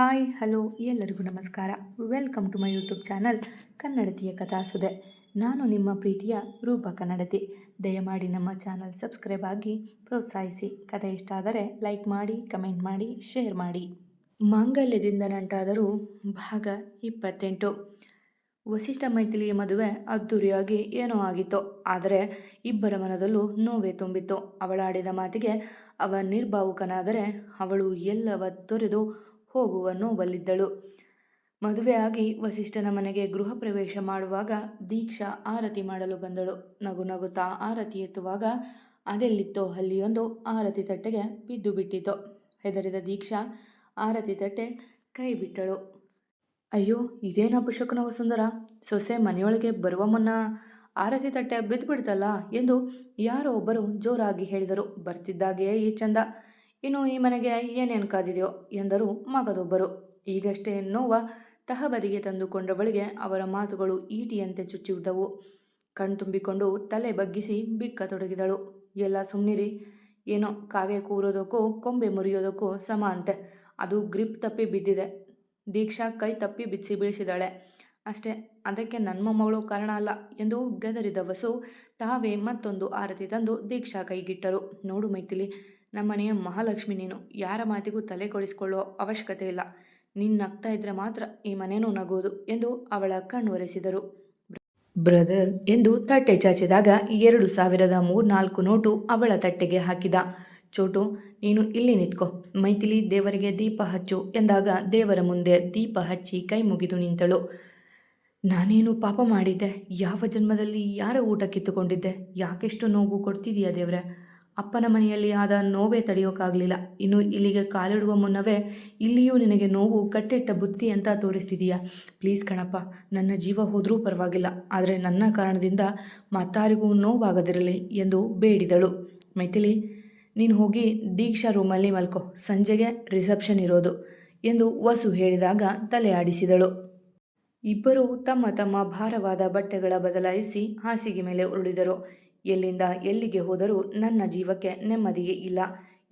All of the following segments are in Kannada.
ಹಾಯ್, ಹಲೋ, ಎಲ್ಲರಿಗೂ ನಮಸ್ಕಾರ. Welcome to my YouTube channel ಕನ್ನಡತಿಯ ಕಥಾಸುದೆ ನಾನು ನಿಮ್ಮ ಪ್ರೀತಿಯ ರೂಪ ಕನ್ನಡತಿ. ದಯಮಾಡಿ ನಮ್ಮ ಚಾನಲ್ ಸಬ್ಸ್ಕ್ರೈಬ್ ಆಗಿ ಪ್ರೋತ್ಸಾಹಿಸಿ. ಕಥೆ ಇಷ್ಟ ಆದರೆ ಲೈಕ್ ಮಾಡಿ, ಕಮೆಂಟ್ ಮಾಡಿ, ಶೇರ್ ಮಾಡಿ. ಮಾಂಗಲ್ಯದಿಂದ ನಂಟಾದರೂ ಭಾಗ ಇಪ್ಪತ್ತೆಂಟು. ವಸಿಷ್ಠ ಮೈಥಿಲಿಯ ಮದುವೆ ಅದ್ದೂರಿಯಾಗಿ ಏನೋ ಆಗಿತ್ತು. ಆದರೆ ಇಬ್ಬರ ಮನದಲ್ಲೂ ನೋವೇ ತುಂಬಿತ್ತು. ಅವಳಾಡಿದ ಮಾತಿಗೆ ಅವ ನಿರ್ಭಾವುಕನಾದರೆ ಅವಳು ಎಲ್ಲವ ತೊರೆದು ಹೋಗುವ ಬಲ್ಲಿದ್ದಳು ಮದುವೆಯಾಗಿ ವಸಿಷ್ಠನ ಮನೆಗೆ ಗೃಹ ಪ್ರವೇಶ ಮಾಡುವಾಗ ದೀಕ್ಷಾ ಆರತಿ ಮಾಡಲು ಬಂದಳು. ನಗು ನಗುತ್ತಾ ಆರತಿ ಎತ್ತುವಾಗ ಅದೆಲ್ಲಿತ್ತೋ ಹಲ್ಲಿಯೊಂದು ಆರತಿ ತಟ್ಟೆಗೆ ಬಿದ್ದು ಬಿಟ್ಟಿತು. ಹೆದರಿದ ದೀಕ್ಷಾ ಆರತಿ ತಟ್ಟೆ ಕೈ ಬಿಟ್ಟಳು. ಅಯ್ಯೋ, ಇದೇನ ಅಪಶಕುನ ವಸುಂಧರ? ಸೊಸೆ ಮನೆಯೊಳಗೆ ಬರುವ ಮುನ್ನ ಆರತಿ ತಟ್ಟೆ ಬಿದ್ದು ಬಿಡ್ತಲ್ಲ ಎಂದು ಯಾರೋ ಒಬ್ಬರು ಜೋರಾಗಿ ಹೇಳಿದರು. ಬರ್ತಿದ್ದಾಗೆಯೇ ಈ ಚಂದ. ಇನ್ನು ಈ ಮನೆಗೆ ಏನೇನು ಕಾದಿದೆಯೋ ಎಂದರು ಮಗದೊಬ್ಬರು. ಈಗಷ್ಟೇ ನೋವ ತಹಬದಿಗೆ ತಂದುಕೊಂಡವಳಿಗೆ ಅವರ ಮಾತುಗಳು ಈಟಿಯಂತೆ ಚುಚ್ಚಿದ್ದವು ಕಣ್ತುಂಬಿಕೊಂಡು ತಲೆ ಬಗ್ಗಿಸಿ ಬಿಕ್ಕತೊಡಗಿದಳು ಎಲ್ಲ ಸುಮ್ಮನಿರಿ ಏನೋ ಕಾಗೆ ಕೂರೋದಕ್ಕೂ ಕೊಂಬೆ ಮುರಿಯೋದಕ್ಕೂ ಸಮ ಅಂತೆ. ಅದು ಗ್ರಿಪ್ ತಪ್ಪಿ ಬಿದ್ದಿದೆ. ದೀಕ್ಷಾ ಕೈ ತಪ್ಪಿ ಬಿಚ್ಚಿ ಬೀಳಿಸಿದಾಳೆ. ಅಷ್ಟೇ, ಅದಕ್ಕೆ ನನ್ನ ಮೊಮ್ಮಗಳು ಕಾರಣ ಅಲ್ಲ ಎಂದು ಗದರಿದ ವಸು ತಾವೇ ಮತ್ತೊಂದು ಆರತಿ ತಂದು ದೀಕ್ಷಾ ಕೈಗಿಟ್ಟರು. ನೋಡು ಮೈಥಿಲಿ ನಮ್ಮನೆಯ ಮಹಾಲಕ್ಷ್ಮಿ ನೀನು. ಯಾರ ಮಾತಿಗೂ ತಲೆ ಕೊಡಿಸ್ಕೊಳ್ಳೋ ಅವಶ್ಯಕತೆ ಇಲ್ಲ. ನೀನು ನಗ್ತಾ ಇದ್ರೆ ಮಾತ್ರ ಈ ಮನೇನೂ ನಗೋದು ಎಂದು ಅವಳ ಕಣ್ಣು ಒರೆಸಿದರು. ಬ್ರದರ್ ಎಂದು ತಟ್ಟೆ ಚಾಚಿದಾಗ ಎರಡು ಸಾವಿರದ ಮೂರ್ನಾಲ್ಕು ನೋಟು ಅವಳ ತಟ್ಟೆಗೆ ಹಾಕಿದ. ಚೋಟು, ನೀನು ಇಲ್ಲಿ ನಿಂತ್ಕೊ. ಮೈಥಿಲಿ ದೇವರಿಗೆ ದೀಪ ಹಚ್ಚು ಎಂದಾಗ ದೇವರ ಮುಂದೆ ದೀಪ ಹಚ್ಚಿ ಕೈ ಮುಗಿದು ನಿಂತಳು. ನಾನೇನು ಪಾಪ ಮಾಡಿದ್ದೆ? ಯಾವ ಜನ್ಮದಲ್ಲಿ ಯಾರ ಊಟ ಕಿತ್ತುಕೊಂಡಿದ್ದೆ? ಯಾಕೆಷ್ಟು ನೋವು ಕೊಡ್ತಿದೀಯ ದೇವ್ರೆ? ಅಪ್ಪನ ಮನೆಯಲ್ಲಿ ಆದ ನೋವೇ ತಡೆಯೋಕ್ಕಾಗಲಿಲ್ಲ ಇನ್ನು ಇಲ್ಲಿಗೆ ಕಾಲಿಡುವ ಮುನ್ನವೇ ಇಲ್ಲಿಯೂ ನಿನಗೆ ನೋವು ಕಟ್ಟಿಟ್ಟ ಬುತ್ತಿ ಅಂತ ತೋರಿಸ್ತಿದೀಯಾ? ಪ್ಲೀಸ್ ಕಣಪ್ಪ, ನನ್ನ ಜೀವ ಹೋದರೂ ಪರವಾಗಿಲ್ಲ. ಆದರೆ ನನ್ನ ಕಾರಣದಿಂದ ಮತ್ತಾರಿಗೂ ನೋವಾಗದಿರಲಿ ಎಂದು ಬೇಡಿದಳು. ಮೈಥಿಲಿ, ನೀನು ಹೋಗಿ ದೀಕ್ಷಾ ರೂಮಲ್ಲಿ ಮಲ್ಕೋ. ಸಂಜೆಗೆ ರಿಸೆಪ್ಷನ್ ಇರೋದು ಎಂದು ವಸು ಹೇಳಿದಾಗ ತಲೆ ಆಡಿಸಿದಳು. ಇಬ್ಬರೂ ತಮ್ಮ ತಮ್ಮ ಭಾರವಾದ ಬಟ್ಟೆಗಳ ಬದಲಾಯಿಸಿ ಹಾಸಿಗೆ ಮೇಲೆ ಉರುಳಿದರು. ಎಲ್ಲಿಂದ ಎಲ್ಲಿಗೆ ಹೋದರೂ ನನ್ನ ಜೀವಕ್ಕೆ ನೆಮ್ಮದಿಯೇ ಇಲ್ಲ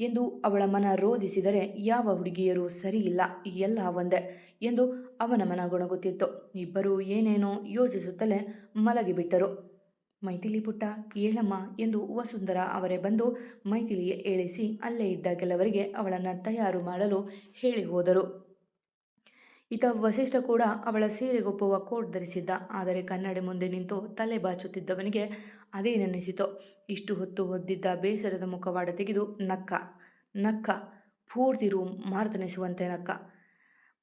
ಎಂದು ಅವಳ ಮನ ರೋಧಿಸಿದರೆ ಯಾವ ಹುಡುಗಿಯರೂ ಸರಿಯಿಲ್ಲ ಎಲ್ಲ ಒಂದೇ ಎಂದು ಅವನ ಮನ ಗೊಣಗುತ್ತಿತ್ತು. ಇಬ್ಬರೂ ಏನೇನೋ ಯೋಚಿಸುತ್ತಲೇ ಮಲಗಿಬಿಟ್ಟರು. ಮೈಥಿಲಿ ಪುಟ್ಟ, ಏಳಮ್ಮ ಎಂದು ವಸುಂಧರ ಅವರೇ ಬಂದು ಮೈಥಿಲಿಗೆ ಏಳಿಸಿ ಅಲ್ಲೇ ಇದ್ದ ಕೆಲವರಿಗೆ ಅವಳನ್ನು ತಯಾರು ಮಾಡಲು ಹೇಳಿ ಹೋದರು. ಈತ ವಸಿಷ್ಠ ಕೂಡ ಅವಳ ಸೀರೆಗೊಪ್ಪುವ ಕೋಟ್ ಧರಿಸಿದ್ದ. ಆದರೆ ಕನ್ನಡಿ ಮುಂದೆ ನಿಂತು ತಲೆ ಬಾಚುತ್ತಿದ್ದವನಿಗೆ ಅದೇ ನೆನೆಸಿತು. ಇಷ್ಟು ಹೊತ್ತು ಹೊದ್ದಿದ್ದ ಬೇಸರದ ಮುಖವಾಡ ತೆಗೆದು ನಕ್ಕ ನಕ್ಕ, ಪೂರ್ತಿ ರೂಮ್ ಮಾರ್ತನಿಸುವಂತೆ ನಕ್ಕ.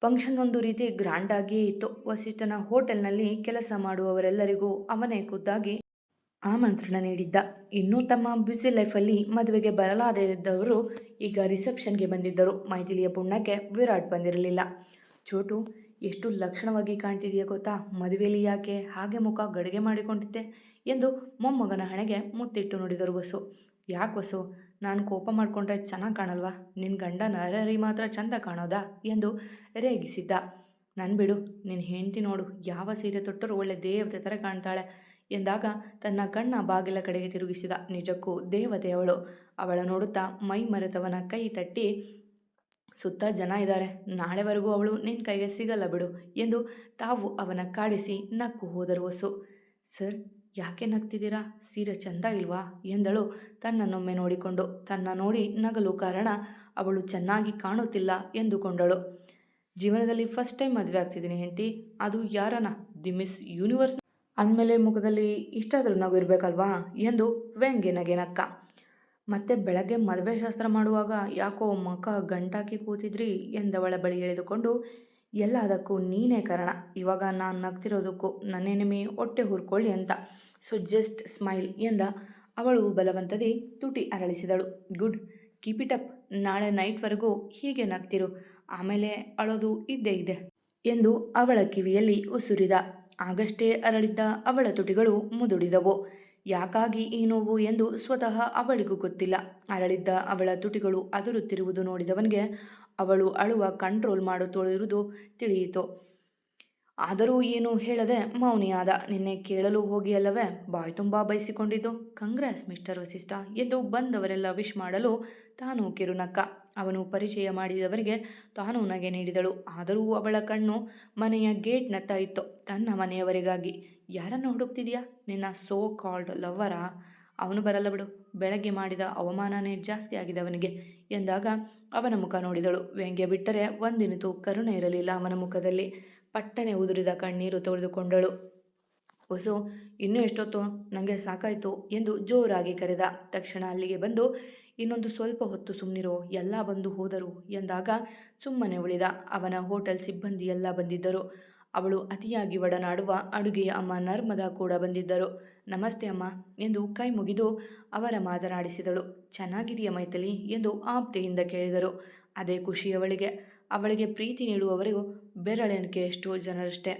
ಫಂಕ್ಷನ್ ಒಂದು ರೀತಿ ಗ್ರ್ಯಾಂಡಾಗಿಯೇ ಇತ್ತು. ವಸಿಷ್ಠನ ಹೋಟೆಲ್ನಲ್ಲಿ ಕೆಲಸ ಮಾಡುವವರೆಲ್ಲರಿಗೂ ಅವನೇ ಖುದ್ದಾಗಿ ಆಮಂತ್ರಣ ನೀಡಿದ್ದ. ಇನ್ನೂ ತಮ್ಮ ಬ್ಯುಸಿ ಲೈಫಲ್ಲಿ ಮದುವೆಗೆ ಬರಲಾದವರು ಈಗ ರಿಸೆಪ್ಷನ್ಗೆ ಬಂದಿದ್ದರು. ಮೈಥಿಲಿಯ ಪುಣ್ಯಕ್ಕೆ ವಿರಾಟ್ ಬಂದಿರಲಿಲ್ಲ. ಚೋಟು, ಎಷ್ಟು ಲಕ್ಷಣವಾಗಿ ಕಾಣ್ತಿದೆಯಾ ಗೊತ್ತಾ? ಮದುವೆಯಲ್ಲಿ ಯಾಕೆ? ಹಾಗೆ ಮುಖ ಗಡಿಗೆ ಮಾಡಿಕೊಂಡಿದ್ದೆ ಎಂದು ಮೊಮ್ಮಗನ ಹಣೆಗೆ ಮುತ್ತಿಟ್ಟು ನೋಡಿದರು ವಸು. ಯಾಕೆ ವಸು? ನಾನು ಕೋಪ ಮಾಡಿಕೊಂಡ್ರೆ ಚೆನ್ನಾಗಿ ಕಾಣಲ್ವಾ? ನಿನ್ನ ಗಂಡ ನರರಿ ಮಾತ್ರ ಚಂದ ಕಾಣೋದಾ? ಎಂದು ರೇಗಿಸಿದ್ದ. ನಾನು ಬಿಡು ನಿನ್ನ ಹೆಂಡತಿ ನೋಡು, ಯಾವ ಸೀರೆ ತೊಟ್ಟರು ಒಳ್ಳೆ ದೇವತೆ ಥರ ಕಾಣ್ತಾಳೆ ಎಂದಾಗ ತನ್ನ ಕಣ್ಣ ಬಾಗಿಲ ಕಡೆಗೆ ತಿರುಗಿಸಿದ. ನಿಜಕ್ಕೂ ದೇವತೆ ಅವಳು. ಅವಳ ನೋಡುತ್ತಾ ಮೈ ಮರೆತವನ ಕೈ ತಟ್ಟಿ ಸುತ್ತ ಜನ ಇದ್ದಾರೆ. ನಾಳೆವರೆಗೂ ಅವಳು ನಿನ್ನ ಕೈಗೆ ಸಿಗಲ್ಲ ಬಿಡು ಎಂದು ತಾವು ಅವನ ಕಾಡಿಸಿ ನಕ್ಕು ಹೋದರು ವಸು ಸರ್, ಯಾಕೆ ನಗ್ತಿದ್ದೀರಾ? ಸೀರೆ ಚಂದ ಇಲ್ವಾ? ಎಂದಳು ತನ್ನನ್ನೊಮ್ಮೆ ನೋಡಿಕೊಂಡು. ತನ್ನ ನೋಡಿ ನಗಲು ಕಾರಣ ಅವಳು ಚೆನ್ನಾಗಿ ಕಾಣುತ್ತಿಲ್ಲ ಎಂದುಕೊಂಡಳು. ಜೀವನದಲ್ಲಿ ಫಸ್ಟ್ ಟೈಮ್ ಮದುವೆ ಆಗ್ತಿದ್ದೀನಿ ಹೆಂಡತಿ. ಅದು ಯಾರನ? The Miss Universe. ಅಂದಮೇಲೆ ಮುಖದಲ್ಲಿ ಇಷ್ಟಾದರೂ ನಗು ಇರಬೇಕಲ್ವಾ? ಎಂದು ವ್ಯಂಗ್ಯ ನಗೆ ನಕ್ಕ ಮತ್ತೆ ಬೆಳಗ್ಗೆ ಮದುವೆ ಶಾಸ್ತ್ರ ಮಾಡುವಾಗ ಯಾಕೋ ಮಖ ಗಂಟಾಕಿ ಕೂತಿದ್ರಿ ಎಂದವಳ ಬಳಿ ಎಳೆದುಕೊಂಡು ಎಲ್ಲ ಅದಕ್ಕೂ ನೀನೇ ಕಾರಣ. ಇವಾಗ ನಾನು ನಗ್ತಿರೋದಕ್ಕೂ ನನ್ನೆನಿಮೆ ಹೊಟ್ಟೆ ಹುರ್ಕೊಳ್ಳಿ ಅಂತ. ಸೊ ಜಸ್ಟ್ ಸ್ಮೈಲ್ ಎಂದ ಅವಳು ಬಲವಂತದಿ ತುಟಿ ಅರಳಿಸಿದಳು. ಗುಡ್ ಕೀಪ್ ಇಟ್ ಅಪ್ ನಾಳೆ ನೈಟ್ವರೆಗೂ ಹೀಗೆ ನಗ್ತಿರು. ಆಮೇಲೆ ಅಳೋದು ಇದ್ದೇ ಇದೆ ಎಂದು ಅವಳ ಕಿವಿಯಲ್ಲಿ ಉಸುರಿದ. ಆಗಷ್ಟೇ ಅರಳಿದ್ದ ಅವಳ ತುಟಿಗಳು ಮುದುಡಿದವು. ಯಾಕಾಗಿ ಈ ನೋವು ಎಂದು ಸ್ವತಃ ಅವಳಿಗೂ ಗೊತ್ತಿಲ್ಲ. ಅರಳಿದ್ದ ಅವಳ ತುಟಿಗಳು ಅದುರುತ್ತಿರುವುದು ನೋಡಿದವನಿಗೆ ಅವಳು ಅಳುವ ಕಂಟ್ರೋಲ್ ಮಾಡುತ್ತಿರುವುದು ತಿಳಿಯಿತು. ಆದರೂ ಏನು ಹೇಳದೆ ಮೌನಿಯಾದ, ನಿನ್ನೆ ಕೇಳಲು ಹೋಗಿ ಅಲ್ಲವೇ ಬಾಯ್ ತುಂಬ ಬಯಸಿಕೊಂಡಿದ್ದು. ಕಾಂಗ್ರೆಸ್ ಮಿಸ್ಟರ್ ವಸಿಷ್ಠ ಎಂದು ಬಂದವರೆಲ್ಲ ವಿಶ್ ಮಾಡಲು ತಾನು ಕಿರುನಕ್ಕ. ಅವನು ಪರಿಚಯ ಮಾಡಿದವರಿಗೆ ತಾನು ನಗೆ ನೀಡಿದಳು. ಆದರೂ ಅವಳ ಕಣ್ಣು ಮನೆಯ ಗೇಟ್ನತ್ತ ಇತ್ತು. ತನ್ನ ಮನೆಯವರಿಗಾಗಿ ಯಾರನ್ನು ಹುಡುಕ್ತಿದ್ಯಾ? ನಿನ್ನ ಸೋ ಕಾಲ್ಡ್ ಲವ್ವರ ಅವನು ಬರಲ್ಲ ಬಿಡು. ಬೆಳಗ್ಗೆ ಮಾಡಿದ ಅವಮಾನನೇ ಜಾಸ್ತಿ ಆಗಿದೆ ಅವನಿಗೆ ಎಂದಾಗ ಅವನ ಮುಖ ನೋಡಿದಳು. ವ್ಯಂಗ್ಯ ಬಿಟ್ಟರೆ ಒಂದಿನಿತು ಕರುಣೆ ಇರಲಿಲ್ಲ ಅವನ ಮುಖದಲ್ಲಿ. ಪಟ್ಟನೆ ಉದುರಿದ ಕಣ್ಣೀರು ತೊಳೆದುಕೊಂಡಳು. ಹೊಸು ಇನ್ನೂ ಎಷ್ಟೊತ್ತು? ನನಗೆ ಸಾಕಾಯಿತು ಎಂದು ಜೋರಾಗಿ ಕರೆದ. ತಕ್ಷಣ ಅಲ್ಲಿಗೆ ಬಂದು, ಇನ್ನೊಂದು ಸ್ವಲ್ಪ ಹೊತ್ತು ಸುಮ್ಮನಿರೋ ಎಲ್ಲ ಬಂದು ಹೋದರು ಎಂದಾಗ ಸುಮ್ಮನೆ ಉಳಿದ. ಅವನ ಹೋಟೆಲ್ ಸಿಬ್ಬಂದಿ ಎಲ್ಲ ಬಂದಿದ್ದರು. ಅವಳು ಅತಿಯಾಗಿ ಒಡನಾಡುವ ಅಡುಗೆಯ ಅಮ್ಮ ನರ್ಮದಾ ಕೂಡ ಬಂದಿದ್ದರು. ನಮಸ್ತೆ ಅಮ್ಮ ಎಂದು ಕೈ ಮುಗಿದು ಅವರ ಮಾತನಾಡಿಸಿದಳು. ಚೆನ್ನಾಗಿದೆಯ ಮೈಥಿಲಿ ಎಂದು ಆಪ್ತೆಯಿಂದ ಕೇಳಿದರು. ಅದೇ ಖುಷಿ ಅವಳಿಗೆ. ಅವಳಿಗೆ ಪ್ರೀತಿ ನೀಡುವವರೆಗೂ ಬೆರಳೆಣಿಕೆ ಎಷ್ಟೋ ಜನರಷ್ಟೇ.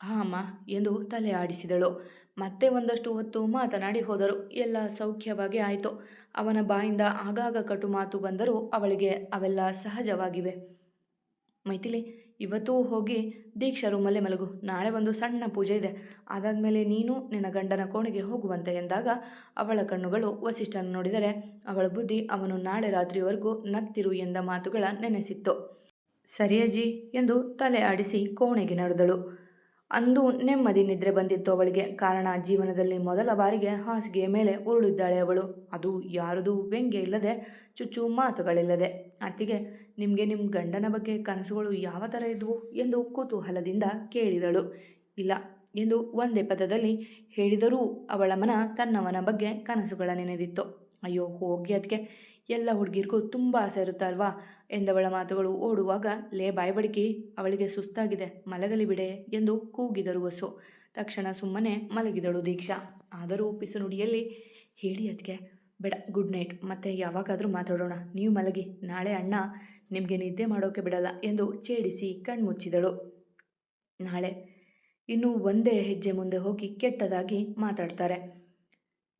ಹಾ ಅಮ್ಮ ಎಂದು ತಲೆ ಆಡಿಸಿದಳು. ಮತ್ತೆ ಒಂದಷ್ಟು ಹೊತ್ತು ಮಾತನಾಡಿ ಹೋದರು. ಎಲ್ಲ ಸೌಖ್ಯವಾಗಿ ಆಯಿತು. ಅವನ ಬಾಯಿಂದ ಆಗಾಗ ಕಟು ಮಾತು ಬಂದರೂ ಅವಳಿಗೆ ಅವೆಲ್ಲ ಸಹಜವಾಗಿವೆ. ಮೈಥಿಲಿ ಇವತ್ತೂ ಹೋಗಿ ದೀಕ್ಷಾ ರೂಮಲ್ಲೇ ಮಲಗು. ನಾಳೆ ಒಂದು ಸಣ್ಣ ಪೂಜೆ ಇದೆ. ಅದಾದಮೇಲೆ ನೀನು ನಿನ್ನ ಗಂಡನ ಕೋಣೆಗೆ ಹೋಗುವಂತೆ ಎಂದಾಗ ಅವಳ ಕಣ್ಣುಗಳು ವಸಿಷ್ಠನ ನೋಡಿದರೆ ಅವಳ ಬುದ್ಧಿ ಅವನು ನಾಳೆ ರಾತ್ರಿವರೆಗೂ ನಗ್ತಿರು ಎಂದ ಮಾತುಗಳ ನೆನೆಸಿತ್ತು. ಸರಿಯಜ್ಜಿ ಎಂದು ತಲೆ ಆಡಿಸಿ ಕೋಣೆಗೆ ನಡೆದಳು. ಅಂದು ನೆಮ್ಮದಿ ನಿದ್ರೆ ಬಂದಿತ್ತು ಅವಳಿಗೆ. ಕಾರಣ ಜೀವನದಲ್ಲಿ ಮೊದಲ ಬಾರಿಗೆ ಹಾಸಿಗೆಯ ಮೇಲೆ ಉರುಳಿದ್ದಾಳೆ ಅವಳು. ಅದು ಯಾರದೂ ವ್ಯಂಗ್ಯ ಇಲ್ಲದೆ ಚುಚ್ಚು ಮಾತುಗಳಿಲ್ಲದೆ ಅತ್ತಿಗೆ ನಿಮಗೆ ನಿಮ್ಮ ಗಂಡನ ಬಗ್ಗೆ ಕನಸುಗಳು ಯಾವ ಥರ ಇದ್ವು ಎಂದು ಕುತೂಹಲದಿಂದ ಕೇಳಿದಳು. ಇಲ್ಲ ಎಂದು ಒಂದೇ ಪದದಲ್ಲಿ ಹೇಳಿದರೂ ಅವಳ ಮನ ತನ್ನವನ ಬಗ್ಗೆ ಕನಸುಗಳ ನೆನೆದಿತ್ತು. ಅಯ್ಯೋ, ಹೋಗಿ ಅದಕ್ಕೆ ಎಲ್ಲ ಹುಡುಗಿರಿಗೂ ತುಂಬ ಆಸೆ ಇರುತ್ತಲ್ವಾ ಎಂದವಳ ಮಾತುಗಳು ಓಡುವಾಗ, ಲೇ ಬಾಯ್ಬಡಿಕಿ ಅವಳಿಗೆ ಸುಸ್ತಾಗಿದೆ, ಮಲಗಲಿ ಬಿಡೆ ಎಂದು ಕೂಗಿದರು ವಸು ತಕ್ಷಣ ಸುಮ್ಮನೆ ಮಲಗಿದಳು ದೀಕ್ಷಾ. ಆದರೂ ಪಿಸುನುಡಿಯಲ್ಲಿ ಹೇಳಿ ಅದಕ್ಕೆ ಬೇಡ, ಗುಡ್ ನೈಟ್. ಮತ್ತೆ ಯಾವಾಗಾದರೂ ಮಾತಾಡೋಣ. ನೀವು ಮಲಗಿ, ನಾಳೆ ಅಣ್ಣ ನಿಮಗೆ ನಿದ್ದೆ ಮಾಡೋಕೆ ಬಿಡಲ್ಲ ಎಂದು ಛೇಡಿಸಿ ಕಣ್ಮುಚ್ಚಿದಳು. ನಾಳೆ ಇನ್ನೂ ಒಂದೇ ಹೆಜ್ಜೆ ಮುಂದೆ ಹೋಗಿ ಕೆಟ್ಟದಾಗಿ ಮಾತಾಡ್ತಾರೆ.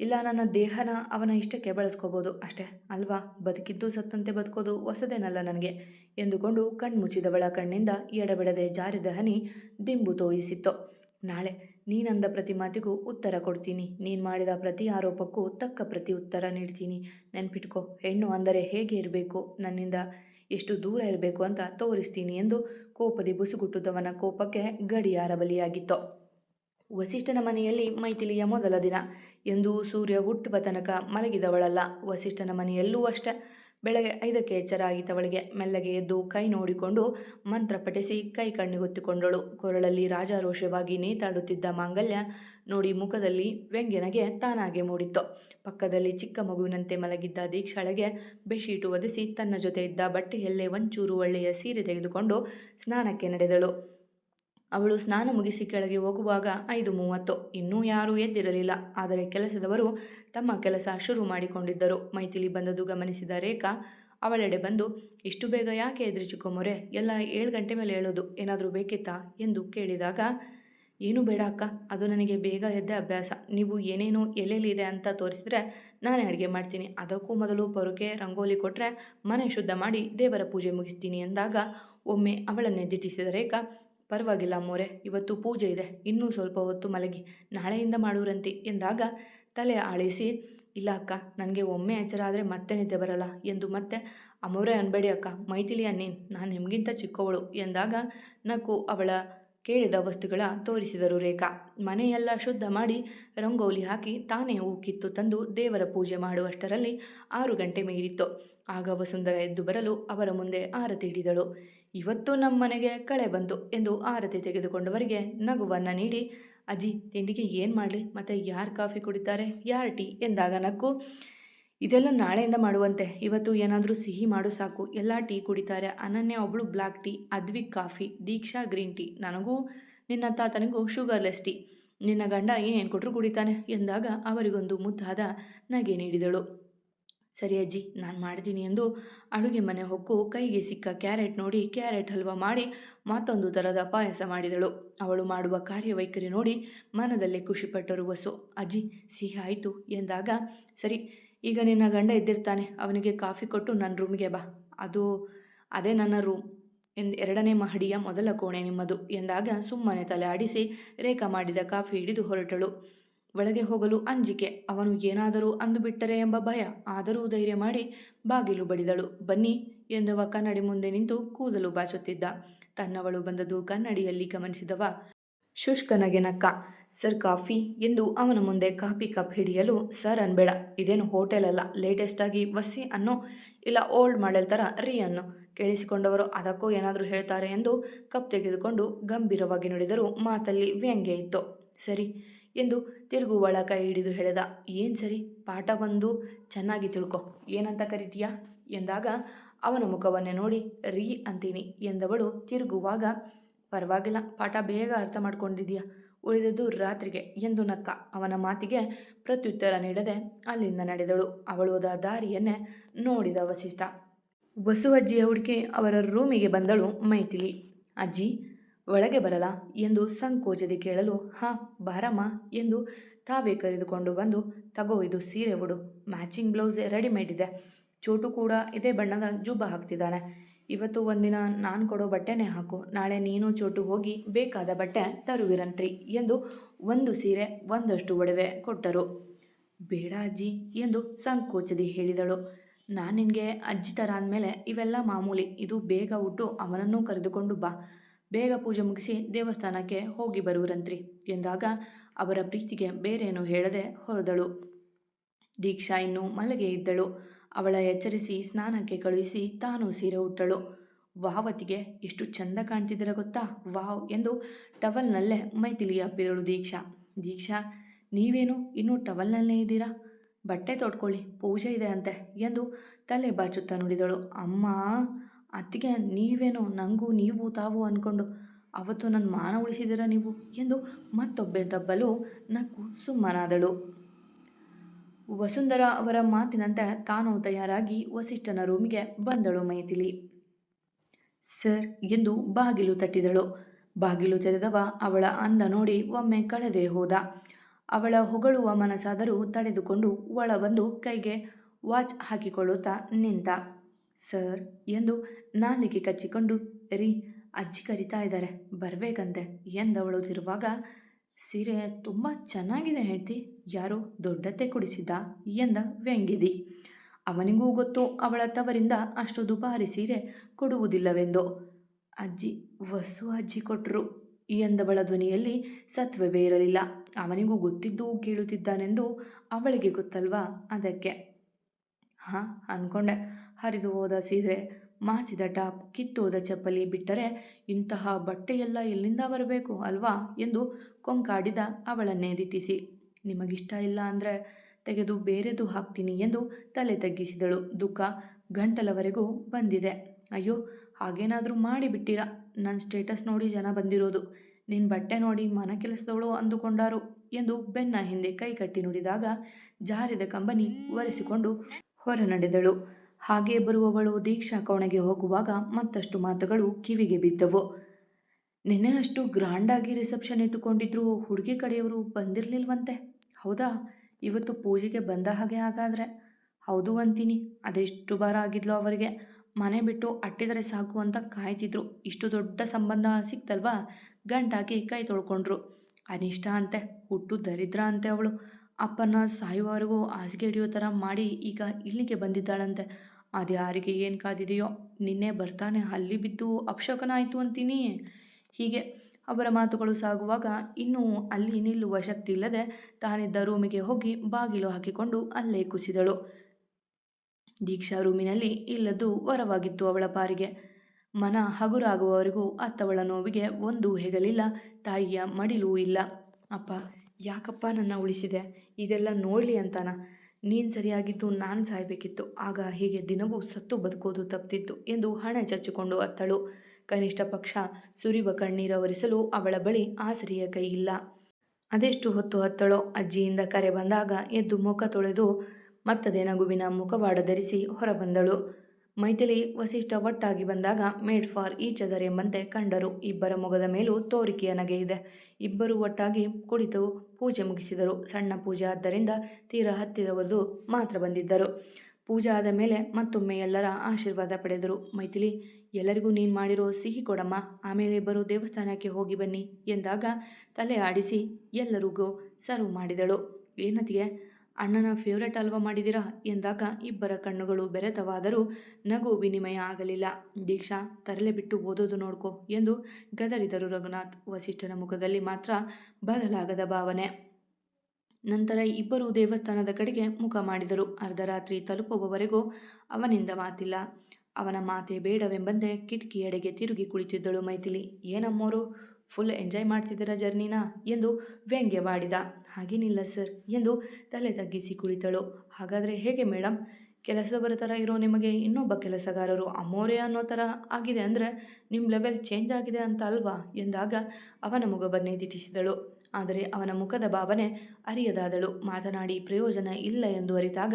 ಇಲ್ಲ, ನನ್ನ ದೇಹನ ಅವನ ಇಷ್ಟಕ್ಕೆ ಬಳಸ್ಕೋಬೋದು. ಅಷ್ಟೇ ಅಲ್ವಾ? ಬದುಕಿದ್ದು ಸತ್ತಂತೆ ಬದುಕೋದು ಹೊಸದೇನಲ್ಲ ನನಗೆ ಎಂದುಕೊಂಡು ಕಣ್ಮುಚ್ಚಿದವಳ ಕಣ್ಣಿಂದ ಎಡಬಿಡದೆ ಜಾರಿದ ಹನಿ ದಿಂಬು ತೋಯಿಸಿತ್ತು. ನಾಳೆ ನೀನಂದ ಪ್ರತಿ ಮಾತಿಗೂ ಉತ್ತರ ಕೊಡ್ತೀನಿ. ನೀನು ಮಾಡಿದ ಪ್ರತಿ ಆರೋಪಕ್ಕೂ ತಕ್ಕ ಪ್ರತಿ ಉತ್ತರ ನೀಡ್ತೀನಿ. ನೆನ್ಪಿಟ್ಕೋ. ಹೆಣ್ಣು ಅಂದರೆ ಹೇಗೆ ಇರಬೇಕು? ನನ್ನಿಂದ ಎಷ್ಟು ದೂರ ಇರಬೇಕು ಅಂತ ತೋರಿಸ್ತೀನಿ ಎಂದು ಕೋಪದಿ ಬುಸುಗುಟ್ಟುದವನ ಕೋಪಕ್ಕೆ ಗಡಿಯಾರ ಬಲಿಯಾಗಿತ್ತು. ವಸಿಷ್ಠನ ಮನೆಯಲ್ಲಿ ಮೈಥಿಲಿಯ ಮೊದಲ ದಿನ. ಎಂದು ಸೂರ್ಯ ಹುಟ್ಟುವ ತನಕ ಮಲಗಿದವಳಲ್ಲ. ವಸಿಷ್ಠನ ಮನೆಯಲ್ಲೂ ಅಷ್ಟೆ. ಬೆಳಗ್ಗೆ ಐದಕ್ಕೆ ಎಚ್ಚರ ಆಗಿತ್ತವಳಿಗೆ ಮೆಲ್ಲಗೆ ಎದ್ದು ಕೈ ನೋಡಿಕೊಂಡು ಮಂತ್ರ ಪಠಿಸಿ ಕೈ ಕಣ್ಣಿಗೊತ್ತಿಕೊಂಡಳು. ಕೊರಳಲ್ಲಿ ರಾಜಾರೋಷವಾಗಿ ನೇತಾಡುತ್ತಿದ್ದ ಮಾಂಗಲ್ಯ ನೋಡಿ ಮುಖದಲ್ಲಿ ವ್ಯಂಗ್ಯನಗೆ ತಾನಾಗೆ ಮೂಡಿತ್ತು. ಪಕ್ಕದಲ್ಲಿ ಚಿಕ್ಕ ಮಗುವಿನಂತೆ ಮಲಗಿದ್ದ ದೀಕ್ಷಾಳೆಗೆ ಬೆಶೀಟು ಒದಿಸಿ ತನ್ನ ಜೊತೆ ಇದ್ದ ಬಟ್ಟೆಯಲ್ಲೇ ಒಂಚೂರು ಒಳ್ಳೆಯ ಸೀರೆ ತೆಗೆದುಕೊಂಡು ಸ್ನಾನಕ್ಕೆ ನಡೆದಳು. ಅವಳು ಸ್ನಾನ ಮುಗಿಸಿ ಕೆಳಗೆ ಹೋಗುವಾಗ ಐದು ಮೂವತ್ತು. ಇನ್ನೂ ಯಾರೂ ಎದ್ದಿರಲಿಲ್ಲ. ಆದರೆ ಕೆಲಸದವರು ತಮ್ಮ ಕೆಲಸ ಶುರು ಮಾಡಿಕೊಂಡಿದ್ದರು. ಮೈಥಿಲಿ ಬಂದದು ಗಮನಿಸಿದ ರೇಖಾ, ಅವಳೆಡೆ ಬಂದು, ಇಷ್ಟು ಬೇಗ ಯಾಕೆ ಎದ್ರಿ ಚಿಕ್ಕೊಮ್ಮೊರೆ ಎಲ್ಲ ಏಳು ಗಂಟೆ ಮೇಲೆ ಹೇಳೋದು. ಏನಾದರೂ ಬೇಕಿತ್ತಾ? ಎಂದು ಕೇಳಿದಾಗ ಏನೂ ಬೇಡ ಅಕ್ಕ, ಅದು ನನಗೆ ಬೇಗ ಎದ್ದ ಅಭ್ಯಾಸ. ನೀವು ಏನೇನು ಎಲ್ಲೆಲ್ಲಿದೆ ಅಂತ ತೋರಿಸಿದ್ರೆ ನಾನೇ ಅಡುಗೆ ಮಾಡ್ತೀನಿ. ಅದಕ್ಕೂ ಮೊದಲು ಪೊರಕೆ ರಂಗೋಲಿ ಕೊಟ್ಟರೆ ಮನೆ ಶುದ್ಧ ಮಾಡಿ ದೇವರ ಪೂಜೆ ಮುಗಿಸ್ತೀನಿ ಎಂದಾಗ ಒಮ್ಮೆ ಅವಳನ್ನೇ ದಿಟ್ಟಿಸಿದ ರೇಖಾ ಪರವಾಗಿಲ್ಲ ಮೋರೆ, ಇವತ್ತು ಪೂಜೆ ಇದೆ. ಇನ್ನೂ ಸ್ವಲ್ಪ ಹೊತ್ತು ಮಲಗಿ. ನಾಳೆಯಿಂದ ಮಾಡುವರಂತೆ ಎಂದಾಗ ತಲೆ ಆಳಿಸಿ, ಇಲ್ಲ ಅಕ್ಕ, ನನಗೆ ಒಮ್ಮೆ ಎಚ್ಚರ ಆದರೆ ಮತ್ತೆ ನಿದ್ದೆ ಬರಲ್ಲ ಎಂದು ಮತ್ತೆ, ಅಮೋರೆ ಅನ್ಬೇಡಿ ಅಕ್ಕ, ಮೈಥಿಲಿ ಅನ್ನೇನು, ನಾನು ನಿಮಗಿಂತ ಚಿಕ್ಕವಳು ಎಂದಾಗ ನಕ್ಕು ಅವಳ ಕೇಳಿದ ವಸ್ತುಗಳ ತೋರಿಸಿದರು ರೇಖಾ. ಮನೆಯೆಲ್ಲ ಶುದ್ಧ ಮಾಡಿ ರಂಗೋಲಿ ಹಾಕಿ ತಾನೇ ಹೂ ಕಿತ್ತು ತಂದು ದೇವರ ಪೂಜೆ ಮಾಡುವಷ್ಟರಲ್ಲಿ ಆರು ಗಂಟೆ ಮೀರಿತ್ತು. ಆಗ ವಸುಂಧರ ಎದ್ದು ಬರಲು ಅವರ ಮುಂದೆ ಆರತಿ ಹಿಡಿದಳು. ಇವತ್ತು ನಮ್ಮ ಮನೆಗೆ ಕಳೆ ಬಂತು ಎಂದು ಆರತಿ ತೆಗೆದುಕೊಂಡವರಿಗೆ ನಗುವನ್ನು ನೀಡಿ, ಅಜ್ಜಿ, ತಿಂಡಿಗೆ ಏನು ಮಾಡಲಿ? ಮತ್ತು ಯಾರು ಕಾಫಿ ಕುಡಿತಾರೆ? ಯಾರು ಟೀ? ಎಂದಾಗ ನಕ್ಕು ಇದೆಲ್ಲ ನಾಳೆಯಿಂದ ಮಾಡುವಂತೆ. ಇವತ್ತು ಏನಾದರೂ ಸಿಹಿ ಮಾಡು ಸಾಕು. ಎಲ್ಲ ಟೀ ಕುಡಿತಾರೆ. ಅನನ್ಯ ಒಬ್ಬಳು black tea, Advik coffee, Diksha green tea. ನನಗೂ, ನಿನ್ನ ತಾತನಿಗೂ ಶುಗರ್ಲೆಸ್ ಟೀ. ನಿನ್ನ ಗಂಡ ಏನೇನು ಕೊಟ್ಟರು ಕುಡಿತಾನೆ ಎಂದಾಗ ಅವರಿಗೊಂದು ಮುದ್ದಾದ ನಗೆ ನೀಡಿದಳು. ಸರಿ ಅಜ್ಜಿ, ನಾನು ಮಾಡ್ತೀನಿ ಎಂದು ಅಡುಗೆ ಮನೆ ಹೊಕ್ಕು ಕೈಗೆ ಸಿಕ್ಕ ಕ್ಯಾರೆಟ್ ನೋಡಿ ಕ್ಯಾರೆಟ್ ಹಲ್ವಾ ಮಾಡಿ ಮತ್ತೊಂದು ಥರದ ಪಾಯಸ ಮಾಡಿದಳು. ಅವಳು ಮಾಡುವ ಕಾರ್ಯವೈಖರಿ ನೋಡಿ ಮನದಲ್ಲೇ ಖುಷಿಪಟ್ಟರು ವಸು. ಅಜ್ಜಿ, ಸಿಹಿ ಆಯಿತು ಎಂದಾಗ, ಸರಿ ಈಗ ನಿನ್ನ ಗಂಡ ಎದ್ದಿರ್ತಾನೆ. ಅವನಿಗೆ ಕಾಫಿ ಕೊಟ್ಟು ನನ್ನ ರೂಮ್ಗೆ ಬಾ. ಅದು ಅದೇ ನನ್ನ ರೂಮ್ ಎಂದು ಎರಡನೇ ಮಹಡಿಯ ಮೊದಲ ಕೋಣೆ ನಿಮ್ಮದು ಎಂದಾಗ ಸುಮ್ಮನೆ ತಲೆ ಆಡಿಸಿ ರೇಖಾ ಮಾಡಿದ ಕಾಫಿ ಹಿಡಿದು ಹೊರಟಳು. ಒಳಗೆ ಹೋಗಲು ಅಂಜಿಕೆ. ಅವನು ಏನಾದರೂ ಅಂದುಬಿಟ್ಟರೆ ಎಂಬ ಭಯ. ಆದರೂ ಧೈರ್ಯ ಮಾಡಿ ಬಾಗಿಲು ಬಡಿದಳು. ಬನ್ನಿ ಎಂದವ ಕನ್ನಡಿ ಮುಂದೆ ನಿಂತು ಕೂದಲು ಬಾಚುತ್ತಿದ್ದ. ತನ್ನವಳು ಬಂದದ್ದು ಕನ್ನಡಿಯಲ್ಲಿ ಗಮನಿಸಿದವ. ಶುಷ್ಕನಗೆ ನಕ್ಕ. ಸರ್ ಕಾಫಿ ಎಂದು ಅವನ ಮುಂದೆ ಕಾಫಿ ಕಪ್ ಹಿಡಿಯಲು ಸರ್ ಅನ್ಬೇಡ. ಇದೇನು ಹೋಟೆಲ್ ಅಲ್ಲ ಲೇಟೆಸ್ಟಾಗಿ ವಸಿ ಅನ್ನೋ ಇಲ್ಲ ಓಲ್ಡ್ ಮಾಡೆಲ್ ಥರ ರೀ ಅನ್ನು. ಕೇಳಿಸಿಕೊಂಡವರು ಅದಕ್ಕೂ ಏನಾದರೂ ಹೇಳ್ತಾರೆ ಎಂದು ಕಪ್ ತೆಗೆದುಕೊಂಡು ಗಂಭೀರವಾಗಿ ನೋಡಿದರು. ಮಾತಲ್ಲಿ ವ್ಯಂಗ್ಯ ಇತ್ತು. ಸರಿ ಎಂದು ತಿರುಗುವಳ ಕೈ ಹಿಡಿದು ಹೇಳಿದ. ಏನು ಸರಿ? ಪಾಠ ಬಂದು ಚೆನ್ನಾಗಿ ತಿಳ್ಕೊ. ಏನಂತ ಕರಿತೀಯಾ? ಎಂದಾಗ ಅವನ ಮುಖವನ್ನೇ ನೋಡಿ, ರೀ ಅಂತೀನಿ ಎಂದವಳು ತಿರುಗುವಾಗ, ಪರವಾಗಿಲ್ಲ, ಪಾಠ ಬೇಗ ಅರ್ಥ ಮಾಡ್ಕೊಂಡಿದೀಯ ಉಳಿದದ್ದು ರಾತ್ರಿಗೆ ಎಂದು ನಕ್ಕ ಅವನ ಮಾತಿಗೆ ಪ್ರತ್ಯುತ್ತರ ನೀಡದೆ ಅಲ್ಲಿಂದ ನಡೆದಳು. ಅವಳು ಹೋದ ದಾರಿಯನ್ನೇ ನೋಡಿದ ವಸಿಷ್ಠ. ವಸು ಅಜ್ಜಿಯ ಹುಡುಕಿ ಅವರ ರೂಮಿಗೆ ಬಂದಳು ಮೈಥಿಲಿ. ಅಜ್ಜಿ, ಒಳಗೆ ಬರಲ ಎಂದು ಸಂಕೋಚದಿ ಕೇಳಲು, ಹಾ, ಬಾರಮ್ಮ ಎಂದು ತಾವೇ ಕರೆದುಕೊಂಡು ಬಂದು, ತಗೋ ಇದು ಸೀರೆ ಉಡು. ಮ್ಯಾಚಿಂಗ್ ಬ್ಲೌಸ್ ರೆಡಿಮೇಡ್ ಇದೆ. ಚೋಟು ಕೂಡ ಇದೇ ಬಣ್ಣದ ಜುಬ್ಬ ಹಾಕ್ತಿದ್ದಾನೆ. ಇವತ್ತು ಒಂದಿನ ನಾನು ಕೊಡೋ ಬಟ್ಟೆನೇ ಹಾಕು. ನಾಳೆ ನೀನು ಚೋಟು ಹೋಗಿ ಬೇಕಾದ ಬಟ್ಟೆ ತರುವಿರಂತ್ರಿ ಎಂದು ಒಂದು ಸೀರೆ ಒಂದಷ್ಟು ಒಡವೆ ಕೊಟ್ಟರು. ಬೇಡ ಅಜ್ಜಿ ಎಂದು ಸಂಕೋಚದಿ ಹೇಳಿದಳು. ನಾನು ನಿನಗೆ ಅಜ್ಜಿ ಥರ ಅಂದಮೇಲೆ ಇವೆಲ್ಲ ಮಾಮೂಲಿ. ಇದು ಬೇಗ ಉಟ್ಟು ಅವನನ್ನೂ ಕರೆದುಕೊಂಡು ಬಾ. ಬೇಗ ಪೂಜೆ ಮುಗಿಸಿ ದೇವಸ್ಥಾನಕ್ಕೆ ಹೋಗಿ ಬರುವರಂತ್ರಿ ಎಂದಾಗ ಅವರ ಪ್ರೀತಿಗೆ ಬೇರೇನು ಹೇಳದೆ ಹೊರದಳು. ದೀಕ್ಷಾ ಇನ್ನೂ ಮಲಗೆ ಇದ್ದಳು. ಅವಳ ಎಚ್ಚರಿಸಿ ಸ್ನಾನಕ್ಕೆ ಕಳುಹಿಸಿ ತಾನು ಸೀರೆ ಉಟ್ಟಳು. ವಾವತಿಗೆ ಎಷ್ಟು ಚಂದ ಕಾಣ್ತಿದ್ದೀರ ಗೊತ್ತಾ? ವಾವ್ ಎಂದು ಟವಲ್ನಲ್ಲೇ ಮೈತಿಲಿ ಅಪ್ಪಿದಳು ದೀಕ್ಷಾ. ದೀಕ್ಷಾ, ನೀವೇನು ಇನ್ನೂ ಟವಲ್ನಲ್ಲೇ ಇದ್ದೀರಾ? ಬಟ್ಟೆ ತೊಟ್ಕೊಳ್ಳಿ ಪೂಜೆ ಇದೆ ಅಂತೆ ಎಂದು ತಲೆ ಬಾಚುತ್ತಾ ನುಡಿದಳು. ಅಮ್ಮ, ಅತ್ತಿಗೆ ನೀವೇನು ನನಗೂ ನೀವು ತಾವು ಅಂದ್ಕೊಂಡು ಅವತ್ತು ನನ್ನ ಮಾನ ಉಳಿಸಿದಿರ ನೀವು? ಎಂದು ಮತ್ತೊಬ್ಬೆ ತಬ್ಬಲು ನಕ್ಕು ಸುಮ್ಮನಾದಳು. ವಸುಂಧರ ಅವರ ಮಾತಿನಂತೆ ತಾನು ತಯಾರಾಗಿ ವಸಿಷ್ಠನ ರೂಮಿಗೆ ಬಂದಳು ಮೈಥಿಲಿ. ಸರ್, ಎಂದು ಬಾಗಿಲು ತಟ್ಟಿದಳು. ಬಾಗಿಲು ತೆರೆದವ ಅವಳ ಅಂದ ನೋಡಿ ಒಮ್ಮೆ ಕಳೆದೇ ಹೋದ. ಅವಳ ಹೊಗಳುವ ಮನಸ್ಸಾದರೂ ತಡೆದುಕೊಂಡು ಒಳ ಬಂದು ಕೈಗೆ ವಾಚ್ ಹಾಕಿಕೊಳ್ಳುತ್ತಾ ನಿಂತ. ಸರ್, ಎಂದು ನಾಲಿಗೆ ಕಚ್ಚಿಕೊಂಡು, ರೀ, ಅಜ್ಜಿ ಕರಿತಾ ಇದ್ದಾರೆ, ಬರಬೇಕಂತೆ, ಎಂದವಳು ತಿರುವಾಗ ಸೀರೆ ತುಂಬ ಚೆನ್ನಾಗಿದೆ ಹೇಳ್ತಿ ಯಾರೋ ದೊಡ್ಡತೆ ಕೊಡಿಸಿದ್ದ ಎಂದ ವ್ಯಂಗಿದಿ ಅವನಿಗೂ ಗೊತ್ತು ಅವಳ ತವರಿಂದ ಅಷ್ಟು ದುಬಾರಿ ಸೀರೆ ಕೊಡುವುದಿಲ್ಲವೆಂದು. ಅಜ್ಜಿ ವಸು ಅಜ್ಜಿ ಕೊಟ್ಟರು ಎಂದವಳ ಧ್ವನಿಯಲ್ಲಿ ಸತ್ವವೇ ಇರಲಿಲ್ಲ. ಅವನಿಗೂ ಗೊತ್ತಿದ್ದು ಕೇಳುತ್ತಿದ್ದಾನೆಂದು ಅವಳಿಗೆ ಗೊತ್ತಲ್ವಾ ಅದಕ್ಕೆ. ಹಾಂ ಅಂದ್ಕೊಂಡೆ ಹರಿದು ಹೋದ ಸೀರೆ ಮಾಸಿದ ಟಾಪ್ ಕಿತ್ತೋದ ಚಪ್ಪಲಿ ಬಿಟ್ಟರೆ ಇಂತಹ ಬಟ್ಟೆಯೆಲ್ಲ ಎಲ್ಲಿಂದ ಬರಬೇಕು ಅಲ್ವಾ ಎಂದು ಕೊಂಕಾಡಿದ ಅವಳನ್ನೇ ದಿಟ್ಟಿಸಿ. ನಿಮಗಿಷ್ಟ ಇಲ್ಲ ಅಂದರೆ ತೆಗೆದು ಬೇರೆದು ಹಾಕ್ತೀನಿ ಎಂದು ತಲೆ ತಗ್ಗಿಸಿದಳು. ದುಃಖ ಗಂಟಲವರೆಗೂ ಬಂದಿದೆ. ಅಯ್ಯೋ, ಹಾಗೇನಾದರೂ ಮಾಡಿಬಿಟ್ಟಿರ? ನನ್ನ ಸ್ಟೇಟಸ್ ನೋಡಿ ಜನ ಬಂದಿರೋದು. ನಿನ್ನ ಬಟ್ಟೆ ನೋಡಿ ಮನ ಕೆಲಸದವಳು ಅಂದುಕೊಂಡಾರು ಎಂದು ಬೆನ್ನ ಹಿಂದೆ ಕೈ ಕಟ್ಟಿ ನುಡಿದಾಗ ಜಾರಿದ ಕಂಬನಿ ಒರೆಸಿಕೊಂಡು ಹೊರ ನಡೆದಳು ಹಾಗೆ ಬರುವವಳು ದೀಕ್ಷಾ ಕೋಣೆಗೆ ಹೋಗುವಾಗ ಮತ್ತಷ್ಟು ಮಾತುಗಳು ಕಿವಿಗೆ ಬಿದ್ದವು. ನಿನ್ನೆ ಅಷ್ಟು ಗ್ರ್ಯಾಂಡಾಗಿ ರಿಸೆಪ್ಷನ್ ಇಟ್ಟುಕೊಂಡಿದ್ರು ಹುಡುಗಿ ಕಡೆಯವರು ಬಂದಿರಲಿಲ್ವಂತೆ. ಹೌದಾ? ಇವತ್ತು ಪೂಜೆಗೆ ಬಂದ ಹಾಗೆ ಹಾಗಾದರೆ. ಹೌದು ಅಂತೀನಿ. ಅದೆಷ್ಟು ಬಾರ ಆಗಿದ್ಲು ಅವರಿಗೆ. ಮನೆ ಬಿಟ್ಟು ಅಟ್ಟಿದರೆ ಸಾಕು ಅಂತ ಕಾಯ್ತಿದ್ರು. ಇಷ್ಟು ದೊಡ್ಡ ಸಂಬಂಧ ಸಿಕ್ತಲ್ವಾ? ಗಂಟಾಕಿ ಕೈ ತೊಳ್ಕೊಂಡ್ರು. ಅನಿಷ್ಟ ಅಂತೆ. ಹುಟ್ಟು ದರಿದ್ರ ಅಂತೆ ಅವಳು. ಅಪ್ಪನ ಸಾಯುವವರೆಗೂ ಹಾಸಿಗೆ ಹಿಡಿಯೋ ಥರ ಮಾಡಿ ಈಗ ಇಲ್ಲಿಗೆ ಬಂದಿದ್ದಾಳಂತೆ. ಅದು ಯಾರಿಗೆ ಏನು ಕಾದಿದೆಯೋ ನಿನ್ನೆ ಬರ್ತಾನೆ, ಅಲ್ಲಿ ಬಿದ್ದು ಅಪಶಕನ ಆಯಿತು ಅಂತೀನಿ. ಹೀಗೆ ಅವರ ಮಾತುಗಳು ಸಾಗುವಾಗ ಇನ್ನೂ ಅಲ್ಲಿ ನಿಲ್ಲುವ ಶಕ್ತಿ ಇಲ್ಲದೆ ತಾನಿದ್ದ ರೂಮಿಗೆ ಹೋಗಿ ಬಾಗಿಲು ಹಾಕಿಕೊಂಡು ಅಲ್ಲೇ ಕುಸಿದಳು. ದೀಕ್ಷಾ ರೂಮಿನಲ್ಲಿ ಇಲ್ಲದ್ದು ವರವಾಗಿತ್ತು ಅವಳ ಪಾರಿಗೆ. ಮನ ಹಗುರಾಗುವವರೆಗೂ ಅತ್ತವಳ ನೋವಿಗೆ ಒಂದು ಹೆಗಲಿಲ್ಲ, ತಾಯಿಯ ಮಡಿಲೂ ಇಲ್ಲ. ಅಪ್ಪ, ಯಾಕಪ್ಪ ನನ್ನ ಉಳಿಸಿದೆ? ಇದೆಲ್ಲ ನೋಡಲಿ ಅಂತಾನ. ನೀನು ಸರಿಯಾಗಿದ್ದು ನಾನು ಸಾಯಬೇಕಿತ್ತು. ಆಗ ಹೀಗೆ ದಿನವೂ ಸತ್ತು ಬದುಕೋದು ತಪ್ಪಿತ್ತು ಎಂದು ಹಣ ಚಚ್ಚಿಕೊಂಡು ಅತ್ತಳು. ಕನಿಷ್ಠ ಪಕ್ಷ ಸುರಿಯುವ ಕಣ್ಣೀರವರಿಸಲು ಅವಳ ಬಳಿ ಆಸರಿಯ ಕೈ ಇಲ್ಲ. ಅದೆಷ್ಟು ಹೊತ್ತು ಹತ್ತಳೋ ಅಜ್ಜಿಯಿಂದ ಕರೆ ಬಂದಾಗ ಎದ್ದು ಮುಖ ತೊಳೆದು ಮತ್ತದೇ ನಗುವಿನ ಮುಖವಾಡ ಧರಿಸಿ ಹೊರಬಂದಳು. ಮೈಥಿಲಿ ವಸಿಷ್ಠ ಒಟ್ಟಾಗಿ ಬಂದಾಗ ಮೇಡ್ ಫಾರ್ ಈಚ್ ಅದರ್ ಎಂಬಂತೆ ಕಂಡರು. ಇಬ್ಬರ ಮೊಗದ ಮೇಲೂ ತೋರಿಕೆಯ ನಗೆ ಇದೆ. ಇಬ್ಬರು ಒಟ್ಟಾಗಿ ಕುಳಿತು ಪೂಜೆ ಮುಗಿಸಿದರು. ಸಣ್ಣ ಪೂಜೆ ಆದ್ದರಿಂದ ತೀರ ಹತ್ತಿರವರೆದು ಮಾತ್ರ ಬಂದಿದ್ದರು. ಪೂಜೆ ಆದ ಮೇಲೆ ಮತ್ತೊಮ್ಮೆ ಎಲ್ಲರ ಆಶೀರ್ವಾದ ಪಡೆದರು. ಮೈಥಿಲಿ, ಎಲ್ಲರಿಗೂ ನೀನು ಮಾಡಿರೋ ಸಿಹಿ ಕೊಡಮ್ಮ. ಆಮೇಲೆ ಇಬ್ಬರು ದೇವಸ್ಥಾನಕ್ಕೆ ಹೋಗಿ ಬನ್ನಿ ಎಂದಾಗ ತಲೆ ಆಡಿಸಿ ಎಲ್ಲರಿಗೂ ಸರ್ವ್ ಮಾಡಿದಳು. ಏನತಿಗೆ ಅಣ್ಣನ ಫೇವ್ರೆಟ್ ಅಲ್ವಾ ಮಾಡಿದಿರಾ ಎಂದಾಗ ಇಬ್ಬರ ಕಣ್ಣುಗಳು ಬೆರೆತವಾದರೂ ನಗು ವಿನಿಮಯ ಆಗಲಿಲ್ಲ. ದೀಕ್ಷಾ, ತರಲೆ ಬಿಟ್ಟು ಓದೋದು ನೋಡ್ಕೋ ಎಂದು ಗದರಿದರು ರಘುನಾಥ್. ವಸಿಷ್ಠನ ಮುಖದಲ್ಲಿ ಮಾತ್ರ ಬದಲಾಗದ ಭಾವನೆ. ನಂತರ ಇಬ್ಬರು ದೇವಸ್ಥಾನದ ಕಡೆಗೆ ಮುಖ ಮಾಡಿದರು. ಅರ್ಧರಾತ್ರಿ ತಲುಪುವವರೆಗೂ ಅವನಿಂದ ಮಾತಿಲ್ಲ. ಅವನ ಮಾತೆ ಬೇಡವೆಂಬಂತೆ ಕಿಟಕಿಯೆಡೆಗೆ ತಿರುಗಿ ಕುಳಿತಿದ್ದಳು ಮೈಥಿಲಿ. ಏನಮ್ಮೋರು? ಫುಲ್ ಎಂಜಾಯ್ ಮಾಡ್ತಿದ್ದೀರಾ ಜರ್ನಿನ ಎಂದು ವ್ಯಂಗ್ಯವಾಡಿದ ಹಾಗೇನಿಲ್ಲ ಸರ್ ಎಂದು ತಲೆ ತಗ್ಗಿಸಿ ಕುಳಿತಳು. ಹಾಗಾದರೆ ಹೇಗೆ ಮೇಡಮ್ ಕೆಲಸದವರ ಥರ ಇರೋ ನಿಮಗೆ ಇನ್ನೊಬ್ಬ ಕೆಲಸಗಾರರು ಅಮೋರೆ ಅನ್ನೋ ಥರ ಆಗಿದೆ ಅಂದರೆ ನಿಮ್ಮ ಲೆವೆಲ್ ಚೇಂಜ್ ಆಗಿದೆ ಅಂತ ಅಲ್ವಾ? ಎಂದಾಗ ಅವನ ಮುಗವನ್ನೇ ದಿಟ್ಟಿಸಿದಳು ಆದರೆ ಅವನ ಮುಖದ ಭಾವನೆ ಅರಿಯದಾದಳು. ಮಾತನಾಡಿ, ಪ್ರಯೋಜನ ಇಲ್ಲ ಎಂದು ಅರಿತಾಗ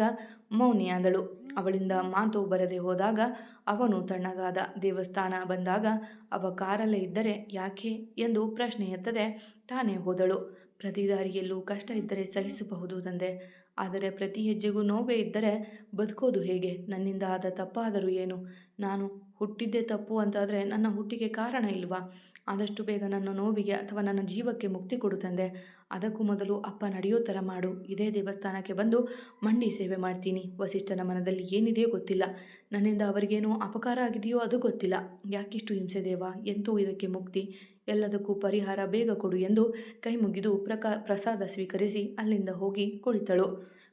ಮೌನಿಯಾದಳು. ಅವಳಿಂದ ಮಾತು ಬರದೆ ಹೋದಾಗ ಅವನು ತಣ್ಣಗಾದ ದೇವಸ್ಥಾನ ಬಂದಾಗ ಅವ ಕಾರಲ್ಲೇ ಇದ್ದರೆ ಯಾಕೆ ಎಂದು ಪ್ರಶ್ನೆ ಎತ್ತದೆ ತಾನೇ ಹೋದಳು. ಪ್ರತಿ ದಾರಿಯಲ್ಲೂ ಕಷ್ಟ ಇದ್ದರೆ ಸಹಿಸಬಹುದು ತಂದೆ. ಆದರೆ ಪ್ರತಿ ಹೆಜ್ಜೆಗೂ ನೋವೇ ಇದ್ದರೆ ಬದುಕೋದು ಹೇಗೆ? ನನ್ನಿಂದ ಆದ ತಪ್ಪಾದರೂ ಏನು? ನಾನು ಹುಟ್ಟಿದ್ದೇ ತಪ್ಪು ಅಂತಾದರೆ ನನ್ನ ಹುಟ್ಟಿಗೆ ಕಾರಣ ಇಲ್ವಾ? ಆದಷ್ಟು ಬೇಗ ನನ್ನ ನೋವಿಗೆ ಅಥವಾ ನನ್ನ ಜೀವಕ್ಕೆ ಮುಕ್ತಿ ಕೊಡು ತಂದೆ. ಅದಕ್ಕೂ ಮೊದಲು ಅಪ್ಪ ನಡೆಯೋ ಥರ ಮಾಡು. ಇದೇ ದೇವಸ್ಥಾನಕ್ಕೆ ಬಂದು ಮಂಡಿ ಸೇವೆ ಮಾಡ್ತೀನಿ. ವಸಿಷ್ಠನ ಮನದಲ್ಲಿ ಏನಿದೆಯೋ ಗೊತ್ತಿಲ್ಲ. ನನ್ನಿಂದ ಅವರಿಗೇನೋ ಅಪಕಾರ ಆಗಿದೆಯೋ ಅದು ಗೊತ್ತಿಲ್ಲ. ಯಾಕಿಷ್ಟು ಹಿಂಸೆ ದೇವ, ಎಂತೂ ಇದಕ್ಕೆ ಮುಕ್ತಿ? ಎಲ್ಲದಕ್ಕೂ ಪರಿಹಾರ ಬೇಗ ಕೊಡು ಎಂದು ಕೈ ಮುಗಿದು ಪ್ರಕಾ, ಪ್ರಸಾದ ಸ್ವೀಕರಿಸಿ ಅಲ್ಲಿಂದ ಹೋಗಿ ಕುಳಿತಳು.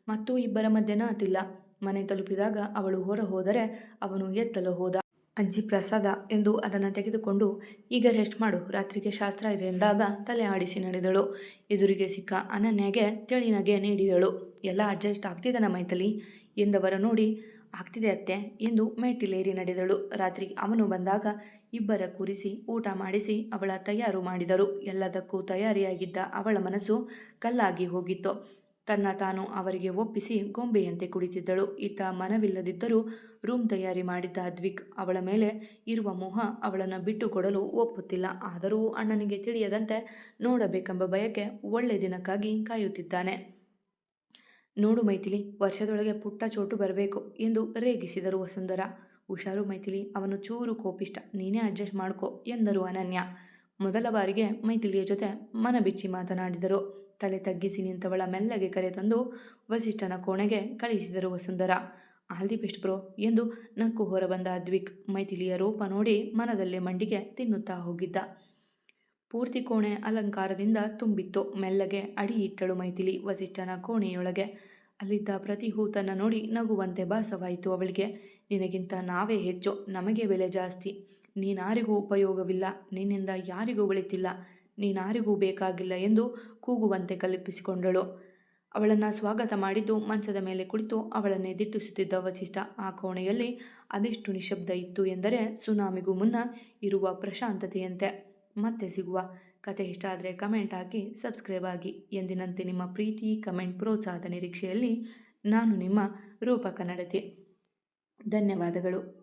ಮತ್ತು ಇಬ್ಬರ ಮಧ್ಯೆ ನಾತಿಲ್ಲ. ಮನೆ ತಲುಪಿದಾಗ ಅವಳು ಹೊರ ಹೋದರೆ ಅವನು ಎತ್ತಲು ಹೋದ. ಅಜ್ಜಿ ಪ್ರಸಾದ ಎಂದು ಅದನ್ನು ತೆಗೆದುಕೊಂಡು, ಈಗ ರೆಸ್ಟ್ ಮಾಡು, ರಾತ್ರಿಗೆ ಶಾಸ್ತ್ರ ಇದೆ ಎಂದಾಗ ತಲೆ ಆಡಿಸಿ ನಡೆದಳು. ಎದುರಿಗೆ ಸಿಕ್ಕ ಅನನ್ಯಗೆ ತಿಳಿನಗೆ ನೀಡಿದಳು. ಎಲ್ಲ ಅಡ್ಜಸ್ಟ್ ಆಗ್ತಿದ್ದಾನ ಮೈತಲಿ ಎಂದವರ ನೋಡಿ, ಆಗ್ತಿದೆ ಅತ್ತೆ ಎಂದು ಮೆಟ್ಟಿಲೇರಿ ನಡೆದಳು. ರಾತ್ರಿ ಅವನು ಬಂದಾಗ ಇಬ್ಬರ ಕೂರಿಸಿ ಊಟ ಮಾಡಿಸಿ ಅವಳ ತಯಾರು ಮಾಡಿದರು. ಎಲ್ಲದಕ್ಕೂ ತಯಾರಿಯಾಗಿದ್ದ ಅವಳ ಮನಸ್ಸು ಕಲ್ಲಾಗಿ ಹೋಗಿತ್ತು. ತನ್ನ ತಾನು ಅವರಿಗೆ ಒಪ್ಪಿಸಿ ಗೊಂಬೆಯಂತೆ ಕುಳಿತಿದ್ದಳು ಇತ್ತ ಮನವಿಲ್ಲದಿದ್ದರೂ ರೂಮ್ ತಯಾರಿ ಮಾಡಿದ್ದ ದ್ವಿಕ್ ಅವಳ ಮೇಲೆ ಇರುವ ಮೋಹ ಅವಳನ್ನು ಬಿಟ್ಟು ಕೊಡಲು ಒಪ್ಪುತ್ತಿಲ್ಲ. ಆದರೂ ಅಣ್ಣನಿಗೆ ತಿಳಿಯದಂತೆ ನೋಡಬೇಕೆಂಬ ಬಯಕೆ ಒಳ್ಳೆ ದಿನಕ್ಕಾಗಿ ಕಾಯುತ್ತಿದ್ದಾನೆ. ನೋಡು ಮೈಥಿಲಿ, ವರ್ಷದೊಳಗೆ ಪುಟ್ಟ ಚೋಟು ಬರಬೇಕು ಎಂದು ರೇಗಿಸಿದರು ವಸುಂಧರ. ಹುಷಾರು ಮೈಥಿಲಿ, ಅವನು ಚೂರು ಕೋಪಿಷ್ಟ. ನೀನೇ ಅಡ್ಜಸ್ಟ್ ಮಾಡ್ಕೋ ಎಂದರು ಅನನ್ಯ. ಮೊದಲ ಬಾರಿಗೆ ಮೈಥಿಲಿಯ ಜೊತೆ ಮನಬಿಚ್ಚಿ ಮಾತನಾಡಿದರು. ತಲೆ ತಗ್ಗಿಸಿ ನಿಂತವಳ ಮೆಲ್ಲಗೆ ಕರೆತಂದು ವಸಿಷ್ಠನ ಕೋಣೆಗೆ ಕಳಿಸಿದರು Vasundhara. All the best bro ಎಂದು ನಕ್ಕು ಹೊರಬಂದ ಅದ್ವಿಕ್ ಮೈಥಿಲಿಯ ರೂಪ ನೋಡಿ ಮನದಲ್ಲೇ ಮಂಡಿಗೆ ತಿನ್ನುತ್ತಾ ಹೋಗಿದ್ದ. ಪೂರ್ತಿ ಕೋಣೆ ಅಲಂಕಾರದಿಂದ ತುಂಬಿತ್ತು. ಮೆಲ್ಲಗೆ ಅಡಿ ಇಟ್ಟಳು ಮೈಥಿಲಿ ವಸಿಷ್ಠನ ಕೋಣೆಯೊಳಗೆ. ಅಲ್ಲಿದ್ದ ಪ್ರತಿ ನೋಡಿ ನಗುವಂತೆ ಭಾಸವಾಯಿತು ಅವಳಿಗೆ. ನಿನಗಿಂತ ನಾವೇ ಹೆಚ್ಚು. ನಮಗೆ ಬೆಲೆ ಜಾಸ್ತಿ. ನೀನಾರಿಗೂ ಉಪಯೋಗವಿಲ್ಲ. ನಿನ್ನಿಂದ ಯಾರಿಗೂ ಒಳಿತಿಲ್ಲ ನೀನಾರಿಗೂ ಬೇಕಾಗಿಲ್ಲ ಎಂದು ಕೂಗುವಂತೆ ಕಲ್ಪಿಸಿಕೊಂಡಳು. ಅವಳನ್ನು ಸ್ವಾಗತ ಮಾಡಿದ್ದು ಮಂಚದ ಮೇಲೆ ಕುಳಿತು ಅವಳನ್ನೇ ದಿಟ್ಟಿಸುತ್ತಿದ್ದ ವಸಿಷ್ಠ. ಆ ಕೋಣೆಯಲ್ಲಿ ಅದೆಷ್ಟು ನಿಶಬ್ದ ಇತ್ತು ಎಂದರೆ ಸುನಾಮಿಗೂ ಮುನ್ನ ಇರುವ ಪ್ರಶಾಂತತೆಯಂತೆ. ಮತ್ತೆ ಸಿಗುವ. ಕತೆ ಇಷ್ಟ ಆದರೆ ಕಮೆಂಟ್ ಹಾಕಿ, ಸಬ್ಸ್ಕ್ರೈಬ್ ಆಗಿ ಎಂದಿನಂತೆ ನಿಮ್ಮ ಪ್ರೀತಿ, ಕಮೆಂಟ್, ಪ್ರೋತ್ಸಾಹದ ನಿರೀಕ್ಷೆಯಲ್ಲಿ ನಾನು ನಿಮ್ಮ ರೂಪಕ ಕನ್ನಡತಿ ಧನ್ಯವಾದಗಳು.